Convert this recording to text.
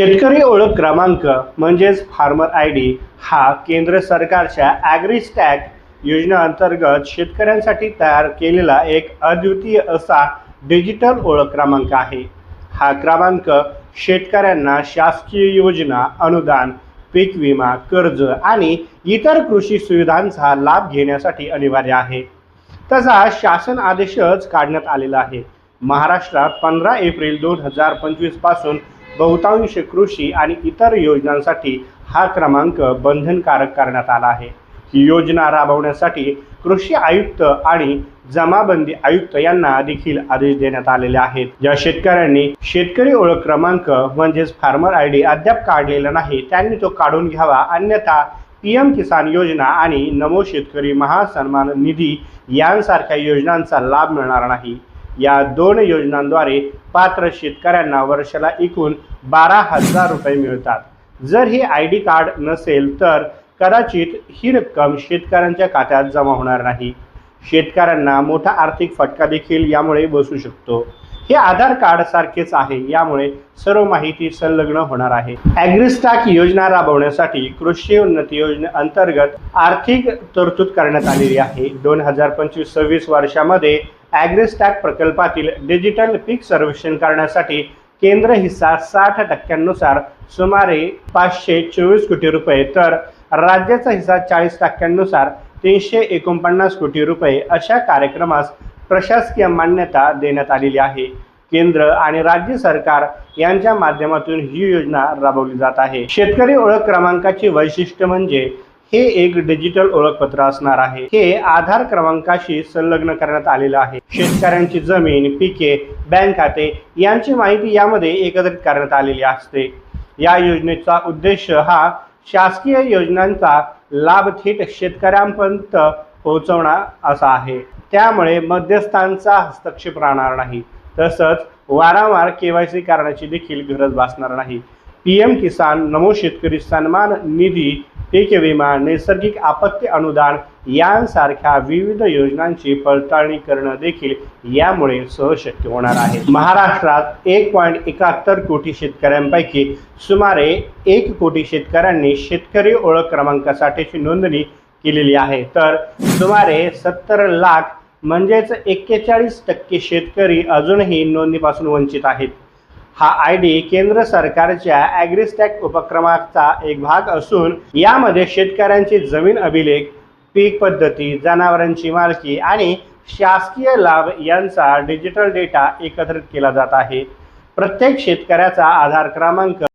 शेतकरी ओळख क्रमांक म्हणजेच फार्मर आय डी हा केंद्र सरकारच्या ॲग्रिस्टॅग योजनेअंतर्गत शेतकऱ्यांसाठी तयार केलेला एक अद्वितीय असा डिजिटल ओळख क्रमांक आहे. हा क्रमांक शेतकऱ्यांना शासकीय योजना अनुदान पीक विमा कर्ज आणि इतर कृषी सुविधांचा लाभ घेण्यासाठी अनिवार्य आहे. तसा शासन आदेशच काढण्यात आलेला आहे. महाराष्ट्रात पंधरा एप्रिल दोन हजार पंचवीसपासून पासून बहुतांश कृषी आणि इतर योजनांसाठी हा क्रमांक बंधनकारक करण्यात आला आहे. ही योजना राबवण्यासाठी कृषी आयुक्त आणि जमाबंदी आयुक्त यांना देखील आदेश देण्यात आलेले आहेत. ज्या शेतकऱ्यांनी शेतकरी ओळख क्रमांक म्हणजेच फार्मर आय डी अद्याप काढलेला नाही त्यांनी तो काढून घ्यावा. अन्यथा पी एम किसान योजना आणि नमो शेतकरी महासन्मान निधी यांसारख्या योजनांचा लाभ मिळणार नाही. या दोन योजनांद्वारे पात्र शेतकऱ्यांना वर्षाला एकूण बारा हजार रुपये मिळतात. जर हे आय डी कार्ड नसेल तर कदाचित ही रक्कम शेतकऱ्यांच्या खात्यात जमा होणार नाही. शेतकऱ्यांना मोठा आर्थिक फटका देखील यामुळे बसू शकतो. हे आधार कार्ड सारखेच आहे. यामुळे सर्व माहिती संलग्न होणार आहे. ॲग्रिस्टाक योजना राबवण्यासाठी कृषी उन्नती योजनेअंतर्गत आर्थिक तरतूद करण्यात आलेली आहे. दोन हजार पंचवीस सव्वीस वर्षामध्ये ॲग्रिस्टॅक प्रकल्पातील डिजिटल पीक सर्वेक्षण करण्यासाठी केंद्र हिस्सा साठ टक्क्यांनुसार सुमारे पाचशे चोवीस कोटी रुपये तर राज्याचा हिस्सा चाळीस टक्क्यांनुसार तीनशे एकोणपन्नास कोटी रुपये अशा कार्यक्रमास प्रशासकीय मान्यता देण्यात आलेली आहे. केंद्र आणि राज्य सरकार यांच्या माध्यमातून ही योजना राबवली जात आहे. शेतकरी ओळख क्रमांकाचे वैशिष्ट्य म्हणजे हे एक डिजिटल ओळखपत्र असणार आहे. हे आधार क्रमांकाशी संलग्न करण्यात आलेलं आहे. शेतकऱ्यांची जमीन पिके बँक खाते यांची माहिती यामध्ये एकत्रित करण्यात आलेली असते. या योजनेचा उद्देश हा शासकीय योजनांचा लाभ थेट शेतकऱ्यांपर्यंत पोहोचवणं असा आहे. त्यामुळे मध्यस्थांचा हस्तक्षेप राहणार नाही. तसंच वारंवार केवायसी करण्याची देखील गरज भासणार नाही. पी एम किसान नमो शेतकरी सन्मान निधी पीक विमा नैसर्गिक आपत्ती अनुदान यांसारख्या विविध योजनांची पडताळणी करणं देखील यामुळे सहज शक्य होणार आहे. महाराष्ट्रात एक पॉईंट एकाहत्तर कोटी शेतकऱ्यांपैकी सुमारे एक कोटी शेतकऱ्यांनी शेतकरी ओळख क्रमांकासाठीची नोंदणी केलेली आहे. तर सुमारे सत्तर लाख म्हणजेच एक्केचाळीस टक्के शेतकरी अजूनही नोंदणीपासून वंचित आहेत. हा आय डी केंद्र सरकारच्या ॲग्रिस्टॅक उपक्रमाचा एक भाग असून यामध्ये शेतकऱ्यांची जमीन अभिलेख पीक पद्धती जनावरांची मालकी आणि शासकीय लाभ यांचा डिजिटल डेटा एकत्रित केला जात आहे. प्रत्येक शेतकऱ्याचा आधार क्रमांक